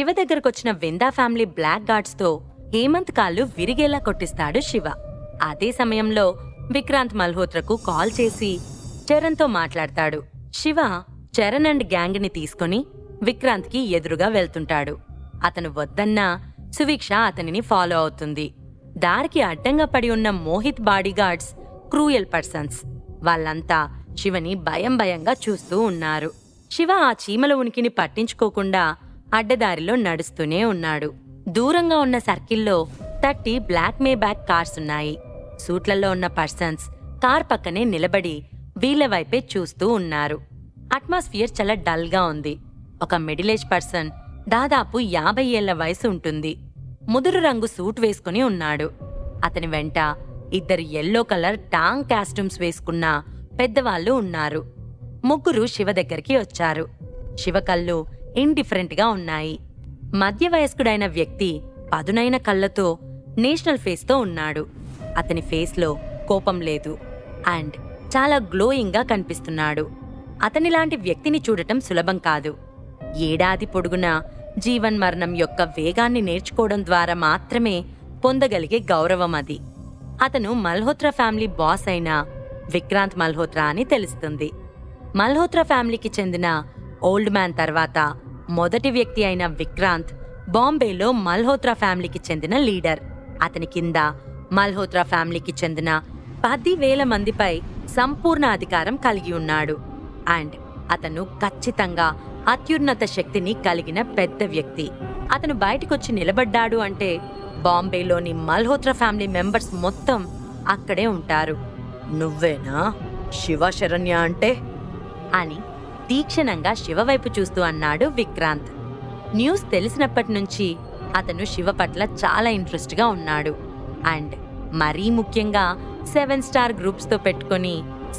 శివ దగ్గరకొచ్చిన విందా family black గార్డ్స్తో హేమంత్ కాళ్ళు విరిగేలా కొట్టిస్తాడు శివ. అదే సమయంలో విక్రాంత్ మల్హోత్రకు కాల్ చేసి చరణ్తో మాట్లాడతాడు. శివ చరణ్ అండ్ గ్యాంగ్ని తీసుకొని విక్రాంత్కి ఎదురుగా వెళ్తుంటాడు. అతను వద్దన్నా సువీక్ష అతనిని ఫాలో అవుతుంది. దారికి అడ్డంగా పడి ఉన్న మోహిత్ బాడీగార్డ్స్ క్రూయల్ పర్సన్స్ వాళ్ళంతా శివని భయం భయంగా చూస్తూ ఉన్నారు. శివ ఆ చీమల ఉనికిని పట్టించుకోకుండా అడ్డదారిలో నడుస్తూనే ఉన్నాడు. దూరంగా ఉన్న సర్కిల్లో thirty black Maybach cars ఉన్నాయి. సూట్లలో ఉన్న పర్సన్స్ కార్ పక్కనే నిలబడి వీళ్ళ వైపే చూస్తూ ఉన్నారు. అట్మాస్ఫియర్ చాలా డల్గా ఉంది. ఒక మిడిల్ ఏజ్ పర్సన్ దాదాపు యాభై ఏళ్ళ వయసు ఉంటుంది. ముదురు రంగు సూట్ వేసుకుని ఉన్నాడు. అతని వెంట ఇద్దరు ఎల్లో కలర్ టాంగ్ కాస్ట్యూమ్స్ వేసుకున్న పెద్దవాళ్ళు ఉన్నారు. ముగ్గురు శివ దగ్గరికి వచ్చారు. శివ కళ్ళు ఇండిఫరెంట్గా ఉన్నాయి. మధ్య వయస్కుడైన వ్యక్తి పదునైన కళ్ళతో నేషనల్ ఫేస్తో ఉన్నాడు. అతని ఫేస్లో కోపం లేదు. అండ్ చాలా గ్లోయింగ్గా కనిపిస్తున్నాడు. అతనిలాంటి వ్యక్తిని చూడటం సులభం కాదు. ఏడాది పొడుగునా జీవన్ మరణం యొక్క వేగాన్ని నేర్చుకోవడం ద్వారా మాత్రమే పొందగలిగే గౌరవం అది. అతను మల్హోత్రా ఫ్యామిలీ బాస్ అయిన విక్రాంత్ మల్హోత్రా అని తెలుస్తుంది. మల్హోత్రా ఫ్యామిలీకి చెందిన ఓల్డ్ మ్యాన్ తర్వాత మొదటి వ్యక్తి అయిన విక్రాంత్ బాంబేలో మల్హోత్రా ఫ్యామిలీకి చెందిన లీడర్. అతని కింద మల్హోత్రా ఫ్యామిలీకి చెందిన పదివేల మందిపై సంపూర్ణ అధికారం కలిగి ఉన్నాడు. అండ్ అతను ఖచ్చితంగా అత్యున్నత శక్తిని కలిగిన పెద్ద వ్యక్తి. అతను బయటకొచ్చి నిలబడ్డాడు అంటే బాంబేలోని మల్హోత్రా ఫ్యామిలీ మెంబర్స్ మొత్తం అక్కడే ఉంటారు. నువ్వేనా శివ శరణ్య అంటే? అని తీక్షణంగా శివ వైపు చూస్తూ అన్నాడు విక్రాంత్. న్యూస్ తెలిసినప్పటి నుంచి అతను శివ పట్ల చాలా ఇంట్రెస్ట్గా ఉన్నాడు. అండ్ మరీ ముఖ్యంగా సెవెన్ స్టార్ గ్రూప్స్తో పెట్టుకొని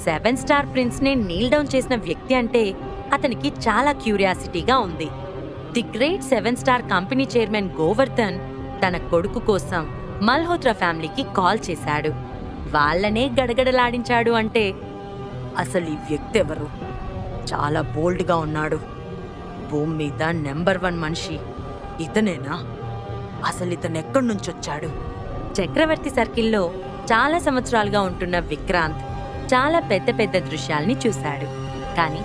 సెవెన్ స్టార్ ప్రిన్స్నే నీల్ డౌన్ చేసిన వ్యక్తి అంటే అతనికి చాలా క్యూరియాసిటీగా ఉంది. The great seven star company chairman Govardhan తన కొడుకు కోసం మల్హోత్రా ఫ్యామిలీకి కాల్ చేశాడు. వాళ్ళనే గడగడలాడించాడు అంటే అసలు ఈ వ్యక్తి ఎవరు చాలా బోల్డ్గా ఉన్నాడు. భూమి మీద నెంబర్ వన్ మనిషి. ఇతనేనా? అసలు ఇతను ఎక్కడి నుంచి వచ్చాడు? చక్రవర్తి సర్కిల్లో చాలా సంవత్సరాలుగా ఉంటున్న విక్రాంత్ చాలా పెద్ద పెద్ద దృశ్యాల్ని చూశాడు. కానీ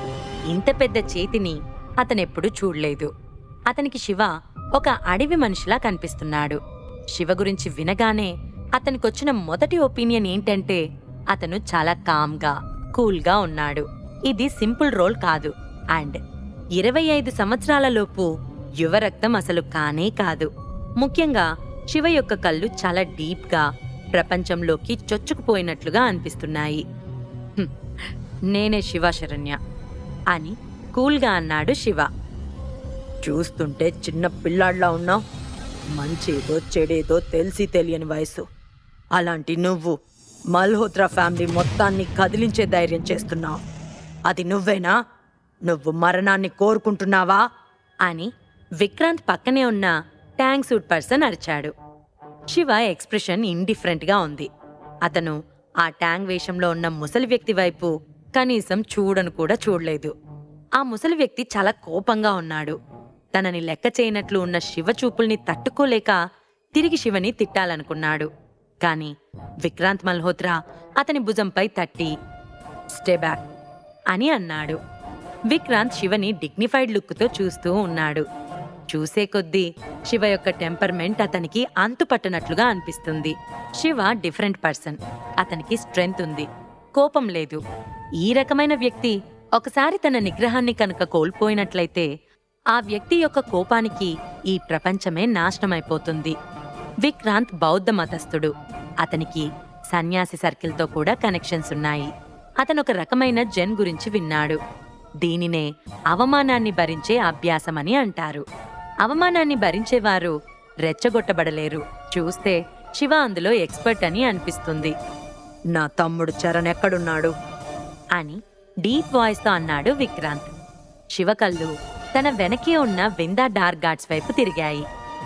ఇంత పెద్ద చేతిని అతనెప్పుడు చూడలేదు. అతనికి శివ ఒక అడవి మనిషిలా కనిపిస్తున్నాడు. శివ గురించి వినగానే అతనికొచ్చిన మొదటి ఒపీనియన్ ఏంటంటే అతను చాలా కామ్గా కూల్గా ఉన్నాడు. ఇది సింపుల్ రోల్ కాదు. అండ్ ఇరవై ఐదు సంవత్సరాలలోపు యువ యువరక్తం అసలు కానే కాదు. ముఖ్యంగా శివ యొక్క కళ్ళు చాలా డీప్గా ప్రపంచంలోకి చొచ్చుకుపోయినట్లుగా అనిపిస్తున్నాయి. నేనే శివ శరణ్య అని కూల్గా అన్నాడు శివ. చూస్తుంటే చిన్న పిల్లాడ్లా ఉన్నావు. మంచేదో చెడేదో తెలిసి తెలియని వయసు అలాంటి నువ్వు మల్హోత్రా ఫ్యామిలీ మొత్తాన్ని కదిలించే ధైర్యం చేస్తున్నావు. అది నువ్వేనా? నువ్వు మరణాన్ని కోరుకుంటున్నావా? అని విక్రాంత్ పక్కనే ఉన్న ట్యాంక్ సూట్ పర్సన్ అరిచాడు. శివ ఎక్స్ప్రెషన్ ఇండిఫరెంట్గా ఉంది. అతను ఆ ట్యాంక్ వేషంలో ఉన్న ముసలి వ్యక్తి వైపు కనీసం చూడను కూడా చూడలేదు. ఆ ముసలి వ్యక్తి చాలా కోపంగా ఉన్నాడు. తనని లెక్క చేయనట్లు ఉన్న శివ చూపుల్ని తట్టుకోలేక తిరిగి శివని తిట్టాలనుకున్నాడు. కాని విక్రాంత్ మల్హోత్రా అతని భుజంపై తట్టి స్టే బ్యాక్ అని అన్నాడు. విక్రాంత్ శివని డిగ్నిఫైడ్ లుక్తో చూస్తూ ఉన్నాడు. చూసే కొద్దీ శివ యొక్క టెంపర్మెంట్ అతనికి అంతుపట్టనట్లుగా అనిపిస్తుంది. శివ డిఫరెంట్ పర్సన్ అతనికి స్ట్రెంగ్త్ ఉంది. కోపం లేదు. ఈ రకమైన వ్యక్తి ఒకసారి తన నిగ్రహాన్ని కనుక కోల్పోయినట్లయితే ఆ వ్యక్తి యొక్క కోపానికి ఈ ప్రపంచమే నాశనమైపోతుంది. విక్రాంత్ బౌద్ధ మతస్థుడు. అతనికి సన్యాసి సర్కిల్తో కూడా కనెక్షన్స్ ఉన్నాయి. అతను ఒక రకమైన జెన్ గురించి విన్నాడు. దీనినే అవమానాన్ని భరించే అభ్యాసమని అంటారు. అవమానాన్ని భరించేవారు రెచ్చగొట్టబడలేరు. చూస్తే శివ అందులో ఎక్స్పర్ట్ అని అనిపిస్తుంది. నా తమ్ముడు చరణ్ ఎక్కడున్నాడు? అని డీప్ వాయిస్తో అన్నాడు విక్రాంత్. శివ కళ్ళు తన వెనకే ఉన్న విందా డార్క్ గార్డ్స్ వైపు తిరిగాయి.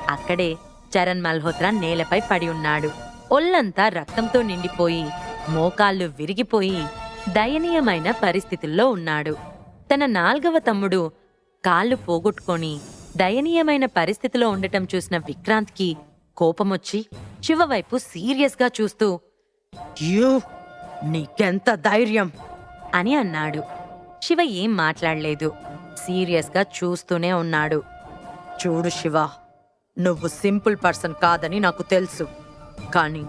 అక్కడే చరణ్ మల్హోత్రా నేలపై పడి ఉన్నాడు. ఒళ్ళంతా రక్తంతో నిండిపోయి మోకాళ్ళు విరిగిపోయి దయనీయమైన పరిస్థితుల్లో ఉన్నాడు. తన నాల్గవ తమ్ముడు కాళ్ళు పోగొట్టుకొని దయనీయమైన పరిస్థితిలో ఉండటం చూసిన విక్రాంత్కి కోపమొచ్చి చివవైపు సీరియస్గా చూస్తూ యూ నీకెంత ధైర్యం అని అన్నాడు. శివ ఏం మాట్లాడలేదు. సీరియస్గా చూస్తూనే ఉన్నాడు. చూడు శివ నువ్వు సింపుల్ పర్సన్ కాదని నాకు తెలుసు. కానీ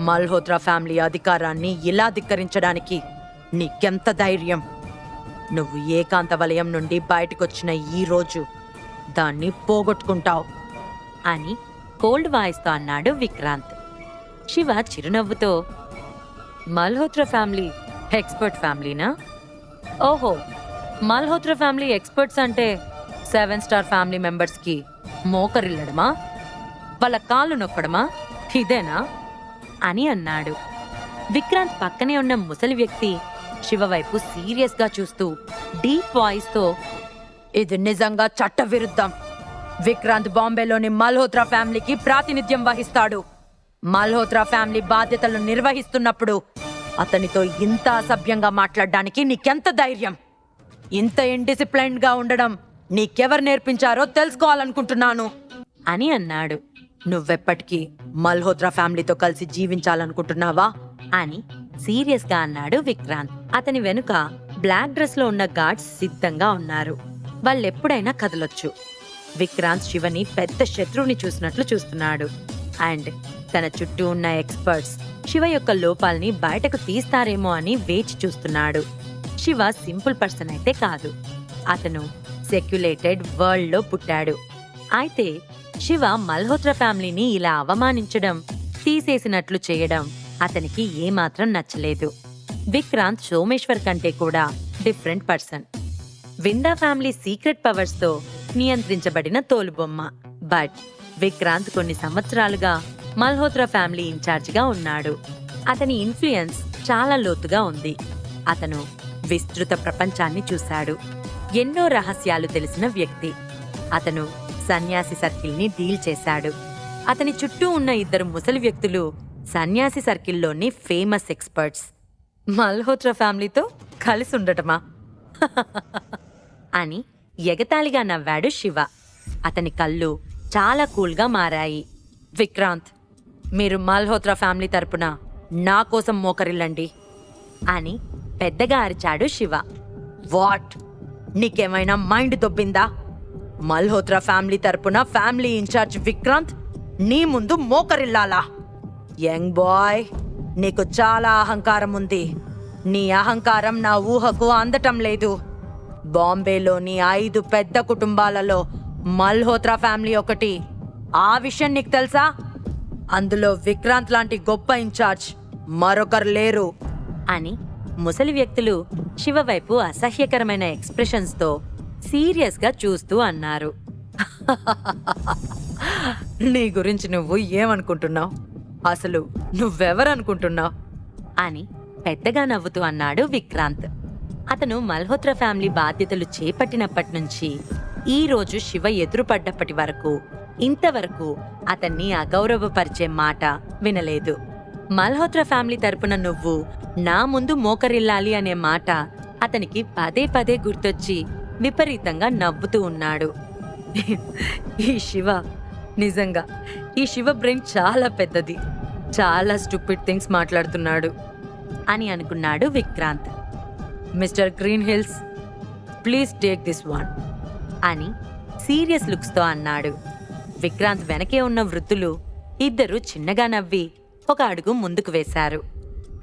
మల్హోత్రా ఫ్యామిలీ అధికారాన్ని ఇలా ధిక్కరించడానికి నీకెంత ధైర్యం? నువ్వు ఏకాంత వలయం నుండి బయటకొచ్చిన ఈ రోజు దాన్ని పోగొట్టుకుంటావు అని కోల్డ్ వాయిస్తో అన్నాడు విక్రాంత్. శివ చిరునవ్వుతో మల్హోత్రా ఫ్యామిలీ ఎక్స్పర్ట్ ఫ్యామిలీనా? ఓహో మల్హోత్రా ఫ్యామిలీ ఎక్స్పర్ట్స్ అంటే సెవెన్ స్టార్ ఫ్యామిలీ మెంబర్స్కి మోకరిల్లడమా? వాళ్ళ కాళ్ళు నొక్కడమా? ఇదేనా? అని అన్నాడు. విక్రాంత్ పక్కనే ఉన్న ముసలి వ్యక్తి శివ వైపు సీరియస్గా చూస్తూ డీప్ వాయిస్తో ఇది నిజంగా చట్ట విరుద్ధం విక్రాంత్ బాంబేలోని మల్హోత్రా ఫ్యామిలీకి ప్రాతినిధ్యం వహిస్తాడు. మల్హోత్రా ఫ్యామిలీ బాధ్యతలు నిర్వహిస్తున్నప్పుడు అతనితో ఇంత అసభ్యంగా మాట్లాడడానికి నీకెంత ధైర్యం? ఇంత ఇండిసిప్లైన్డ్గా ఉండడం నీకెవరు నేర్పించారో తెలుసుకోవాలనుకుంటున్నాను. అని అన్నాడు. నువ్వెప్పటికీ మల్హోత్రా ఫ్యామిలీతో కలిసి జీవించాలనుకుంటున్నావా? అని సీరియస్గా అన్నాడు విక్రాంత్. అతని వెనుక బ్లాక్ డ్రెస్లో ఉన్న గార్డ్స్ సిద్ధంగా ఉన్నారు. వాళ్ళెప్పుడైనా కదలొచ్చు. విక్రాంత్ శివని పెద్ద శత్రువుని చూసినట్లు చూస్తున్నాడు. అండ్ తన చుట్టూ ఉన్న ఎక్స్పర్ట్స్ శివ యొక్క లోపాల్ని బయటకు తీస్తారేమో అని వేచి చూస్తున్నాడు. శివ సింపుల్ పర్సన్ అయితే కాదు. అతను సెక్యులేటెడ్ వరల్డ్లో పుట్టాడు. అయితే శివ మల్హోత్రా ఫ్యామిలీని ఇలా అవమానించడం తీసేసినట్లు చేయడం అతనికి ఏమాత్రం నచ్చలేదు. విక్రాంత్ సోమేశ్వర్ కంటే కూడా different person. Vinda family secret పవర్స్తో నియంత్రించబడిన తోలుబొమ్మ. బట్ విక్రాంత్ కొన్ని సంవత్సరాలుగా మల్హోత్రా ఫ్యామిలీ ఇన్ఛార్జిగా ఉన్నాడు. అతని ఇన్ఫ్లుయెన్స్ చాలా లోతుగా ఉంది. అతను విస్తృత ప్రపంచాన్ని చూశాడు. ఎన్నో రహస్యాలు తెలిసిన వ్యక్తి. అతను సన్యాసి సర్కిల్ని డీల్ చేశాడు. అతని చుట్టూ ఉన్న ఇద్దరు ముసలి వ్యక్తులు సన్యాసి సర్కిల్లోని ఫేమస్ ఎక్స్పర్ట్స్. మల్హోత్రా ఫ్యామిలీతో కలిసి ఉండటమా అని ఎగతాళిగా నవ్వాడు శివ. అతని కళ్ళు చాలా కూల్గా మారాయి. విక్రాంత్ మీరు మల్హోత్రా ఫ్యామిలీ తరపున నా కోసం మోకరిల్లండి అని పెద్దగా అరిచాడు శివ. వాట్? నీకేమైనా మైండ్ దొబ్బిందా? మల్హోత్రా ఫ్యామిలీ తరపున ఫ్యామిలీ ఇన్ఛార్జ్ విక్రాంత్ నీ ముందు మోకరిల్లాలా? Young boy. నీకు చాలా అహంకారం ఉంది. నీ అహంకారం నా ఊహకు అందటం లేదు. బాంబేలోని ఐదు పెద్ద కుటుంబాలలో మల్హోత్రా ఫ్యామిలీ ఒకటి. ఆ విషయం నీకు తెలుసా? అందులో విక్రాంత్ లాంటి గొప్ప ఇన్ఛార్జ్ మరొకరు లేరు. అని ముసలి వ్యక్తులు శివ వైపు అసహ్యకరమైన ఎక్స్ప్రెషన్స్తో సీరియస్గా చూస్తూ అన్నారు. నీ గురించి నువ్వు ఏమనుకుంటున్నావు? అసలు నువ్వెవరనుకుంటున్నావు అని పెద్దగా నవ్వుతూ అన్నాడు విక్రాంత్. అతను మల్హోత్రా ఫ్యామిలీ బాధ్యతలు చేపట్టినప్పటి నుంచి ఈ రోజు శివ ఎదురుపడ్డప్పటి వరకు ఇంతవరకు అతన్ని అగౌరవపరిచే మాట వినలేదు. మల్హోత్రా ఫ్యామిలీ తరపున నువ్వు నా ముందు మోకరిల్లాలి అనే మాట అతనికి పదే పదే గుర్తొచ్చి విపరీతంగా నవ్వుతూ ఉన్నాడు. ఈ శివ నిజంగా ఈ శివ బ్రెయిన్ చాలా పెద్దది. చాలా స్టూపిడ్ థింగ్స్ మాట్లాడుతున్నాడు. అని అనుకున్నాడు Vikrant. Mister green hills please take this one అని సీరియస్ లుక్స్తో అన్నాడు. విక్రాంత్ వెనకే ఉన్న వృద్ధులు ఇద్దరు చిన్నగా నవ్వి ఒక అడుగు ముందుకు వేశారు.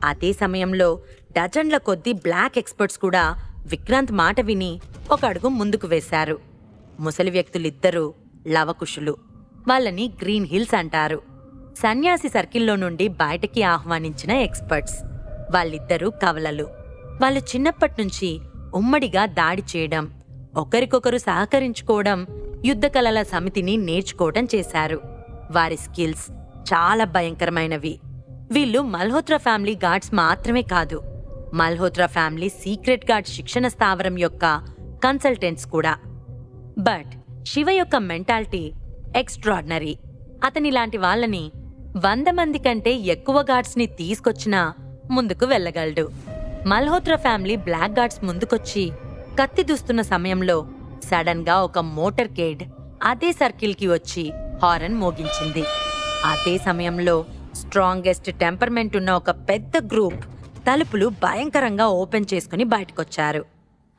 అదే సమయంలో డజన్ల కొద్దీ బ్లాక్ ఎక్స్పర్ట్స్ కూడా విక్రాంత్ మాట విని ఒక అడుగు ముందుకు వేశారు. ముసలి వ్యక్తులిద్దరూ లవకుశులు. వాళ్ళని గ్రీన్ హిల్స్ అంటారు. సన్యాసి సర్కిల్లో నుండి బయటకి ఆహ్వానించిన ఎక్స్పర్ట్స్. వాళ్ళిద్దరూ కవలలు. వాళ్ళు చిన్నప్పటి నుంచి ఉమ్మడిగా దాడి చేయడం ఒకరికొకరు సహకరించుకోవడం యుద్ధ కళల సమితిని నేర్చుకోవడం చేశారు. వారి స్కిల్స్ చాలా భయంకరమైనవి. వీళ్ళు మల్హోత్రా ఫ్యామిలీ గార్డ్స్ మాత్రమే కాదు మల్హోత్రా ఫ్యామిలీ సీక్రెట్ గార్డ్ శిక్షణ స్థావరం యొక్క కన్సల్టెంట్స్ కూడా. బట్ శివ యొక్క మెంటాలిటీ ఎక్స్ట్రాడినరీ అతని లాంటి వాళ్ళని వంద మంది కంటే ఎక్కువ గార్డ్స్ని తీసుకొచ్చినా ముందుకు వెళ్ళగలడు. మల్హోత్రా ఫ్యామిలీ బ్లాక్ గార్డ్స్ ముందుకొచ్చి కత్తి దూస్తున్న సమయంలో సడన్గా ఒక మోటార్ కేడ్ అదే సర్కిల్కి వచ్చి హారన్ మోగించింది. అదే సమయంలో స్ట్రాంగెస్ట్ టెంపర్మెంట్ ఉన్న ఒక పెద్ద గ్రూప్ తలుపులు భయంకరంగా ఓపెన్ చేసుకుని బయటకొచ్చారు.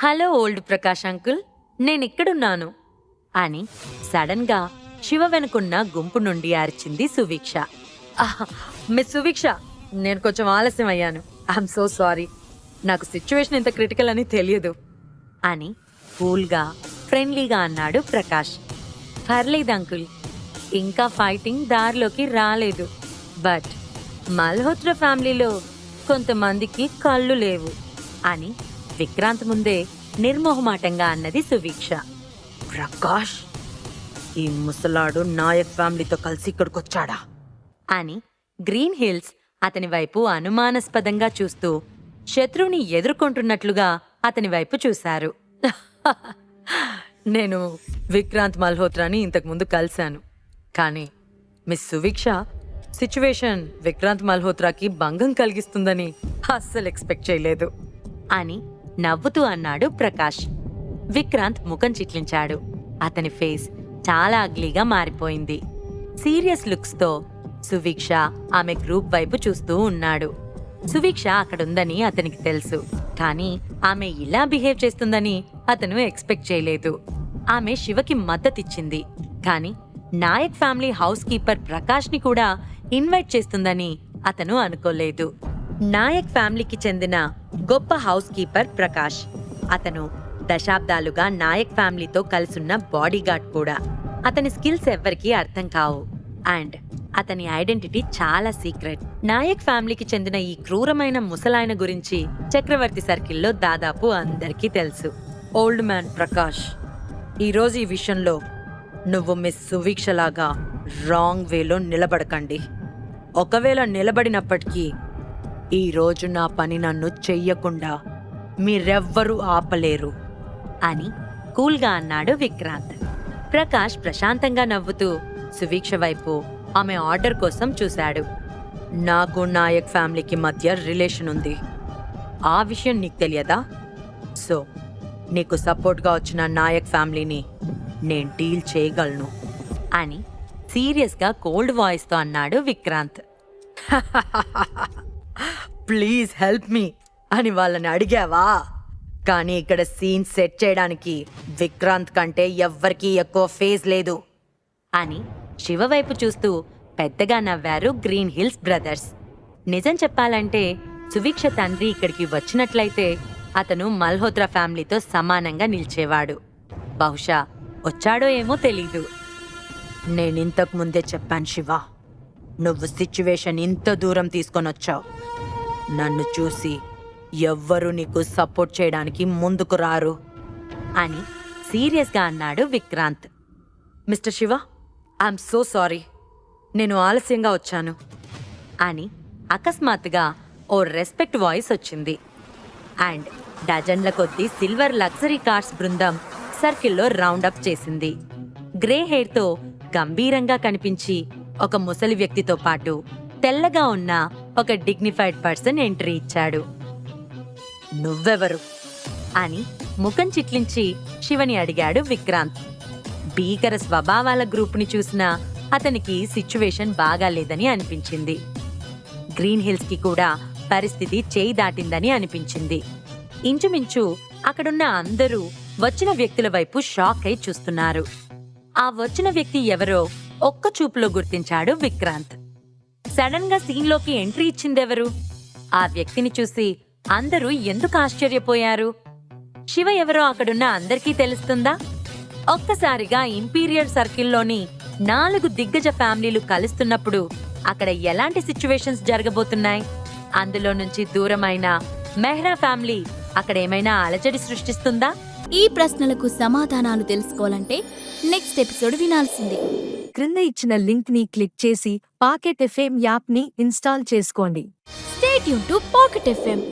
హలో ఓల్డ్ ప్రకాష్ అంకుల్ నేనిక్కడున్నాను అని సడన్గా శివ వెనుకున్న గుంపు నుండి అరిచింది సువీక్ష. మిస్ సువీక్ష నేను కొంచెం ఆలస్యం అయ్యాను. ఐఎమ్ సో సారీ నాకు సిచ్యువేషన్ ఇంత క్రిటికల్ అని తెలియదు. అని కూల్గా ఫ్రెండ్లీగా అన్నాడు ప్రకాష్. పర్లేదు అంకుల్ ఇంకా ఫైటింగ్ దారిలోకి రాలేదు. బట్ మల్హోత్రా ఫ్యామిలీలో కొంతమందికి కళ్ళు లేవు అని విక్రాంత్ ముందే నిర్మోహమాటంగా అన్నది సువీక్ష. ప్రకాష్ ఈ ముసలాడు నాయక్ ఫ్యామిలీతో కలిసి ఇక్కడికి వచ్చాడా అని గ్రీన్ హిల్స్ అతని వైపు అనుమానాస్పదంగా చూస్తూ శత్రువుని ఎదుర్కొంటున్నట్లుగా అతని వైపు చూశారు. నేను విక్రాంత్ మల్హోత్రాని ఇంతకుముందు కలిశాను. కానీ మిస్ సువీక్ష సిచ్యువేషన్ విక్రాంత్ మల్హోత్రాకి భంగం కలిగిస్తుందని అస్సలు ఎక్స్పెక్ట్ చేయలేదు అని నవ్వుతూ అన్నాడు ప్రకాష్. విక్రాంత్ ముఖం చిట్లించాడు. అతని ఫేస్ చాలా అగ్లీగా మారిపోయింది. సీరియస్ లుక్స్తో సువీక్ష ఆమె గ్రూప్ వైపు చూస్తూ ఉన్నాడు. సువీక్ష అక్కడుందని అతనికి తెలుసు. కానీ ఆమె ఇలా బిహేవ్ చేస్తుందని అతను ఎక్స్పెక్ట్ చేయలేదు. ఆమె శివకి మద్దతిచ్చింది. కానీ నాయక్ ఫ్యామిలీ హౌస్ కీపర్ ప్రకాష్ని కూడా ఇన్వైట్ చేస్తుందని అతను అనుకోలేదు. నాయక్ ఫ్యామిలీకి చెందిన గొప్ప హౌస్ కీపర్ ప్రకాష్. అతను దశాబ్దాలుగా నాయక్ ఫ్యామిలీతో కలిసున్న బాడీగార్డ్ కూడా. అతని స్కిల్స్ ఎవ్వరికీ అర్థం కావు. అండ్ అతని ఐడెంటిటీ చాలా సీక్రెట్. నాయక్ ఫ్యామిలీకి చెందిన ఈ క్రూరమైన ముసలాయన గురించి చక్రవర్తి సర్కిల్లో దాదాపు అందరికీ తెలుసు. ఓల్డ్ మ్యాన్ ప్రకాష్ ఈరోజు ఈ విషయంలో నువ్వు మిస్ సువీక్షలాగా రాంగ్ వేలో నిలబడకండి. ఒకవేళ నిలబడినప్పటికీ ఈ రోజు నా పని నన్ను చెయ్యకుండా మీరెవ్వరూ ఆపలేరు. అని కూల్గా అన్నాడు విక్రాంత్. ప్రకాష్ ప్రశాంతంగా నవ్వుతూ సువీక్ష వైపు ఆమె ఆర్డర్ కోసం చూశాడు. నాకు నాయక్ ఫ్యామిలీకి మధ్య రిలేషన్ ఉంది. ఆ విషయం నీకు తెలియదా? సో నీకు సపోర్ట్గా వచ్చిన నాయక్ ఫ్యామిలీని నేను డీల్ చేయగలను అని సీరియస్గా కోల్డ్ వాయిస్తో అన్నాడు విక్రాంత్. ప్లీజ్ హెల్ప్ మీ అని వాళ్ళని అడిగావా? కానీ ఇక్కడ సీన్ సెట్ చేయడానికి విక్రాంత్ కంటే ఎవ్వరికీ ఎక్కువ ఫేజ్ లేదు అని శివ వైపు చూస్తూ పెద్దగా నవ్వారు గ్రీన్ హిల్స్ బ్రదర్స్. నిజం చెప్పాలంటే సువీక్ష తండ్రి ఇక్కడికి వచ్చినట్లయితే అతను మల్హోత్రా ఫ్యామిలీతో సమానంగా నిలిచేవాడు. బహుశా వచ్చాడో ఏమో తెలీదు. నేనింతకు ముందే చెప్పాను శివ నువ్వు సిచ్యువేషన్ ఇంత దూరం తీసుకొని వచ్చావు నన్ను చూసి ఎవ్వరూ నీకు సపోర్ట్ చేయడానికి ముందుకు రారు అని సీరియస్గా అన్నాడు Vikrant. Mister Shiva I'm so sorry నేను ఆలస్యంగా వచ్చాను. అని అకస్మాత్తుగా ఓ రెస్పెక్ట్ వాయిస్ వచ్చింది. అండ్ డజన్ల కొద్దీ సిల్వర్ లగ్జరీ కార్స్ బృందం సర్కిల్లో రౌండప్ చేసింది. గ్రే హెయిర్తో గంభీరంగా కనిపించి ఒక ముసలి వ్యక్తితో పాటు తెల్లగా ఉన్న ఒక డిగ్నిఫైడ్ పర్సన్ ఎంట్రీ ఇచ్చాడు. నువ్వెవరు? అని ముఖం చిట్లించి శివని అడిగాడు విక్రాంత్. భీకర స్వభావాల గ్రూప్ని చూసినా అతనికి సిచ్యువేషన్ బాగాలేదని అనిపించింది. గ్రీన్ హిల్స్కి కూడా పరిస్థితి చేయి దాటిందని అనిపించింది. ఇంచుమించు అక్కడున్న అందరూ వచ్చిన వ్యక్తుల వైపు షాక్ అయి చూస్తున్నారు. ఆ వచ్చిన వ్యక్తి ఎవరో ఒక్క చూపులో గుర్తించాడు విక్రాంత్. సడన్గా సీన్లోకి ఎంట్రీ ఇచ్చిందెవరు? ఆ వ్యక్తిని చూసి అందరూ ఎందుకు ఆశ్చర్యపోయారు? శివ ఎవరో అక్కడున్న అందరికీ తెలుస్తుందా? ఒక్కసారిగా ఇంపీరియర్ సర్కిల్లోని నాలుగు దిగ్గజ ఫ్యామిలీలు కలుస్తున్నప్పుడు అక్కడ ఎలాంటి సిచ్యువేషన్స్ జరగబోతున్నాయి? అందులో నుంచి దూరమైన మెహ్రా ఫ్యామిలీ అక్కడ ఏమైనా అలజడి సృష్టిస్తుందా? ఈ ప్రశ్నలకు సమాధానాలు తెలుసుకోవాలంటే నెక్స్ట్ ఎపిసోడ్ వినాల్సిందే. క్రింద ఇచ్చిన లింక్ని క్లిక్ చేసి పాకెట్ ఎఫ్ఎం యాప్ని ఇన్స్టాల్ చేసుకోండి. Stay tuned to pocket FM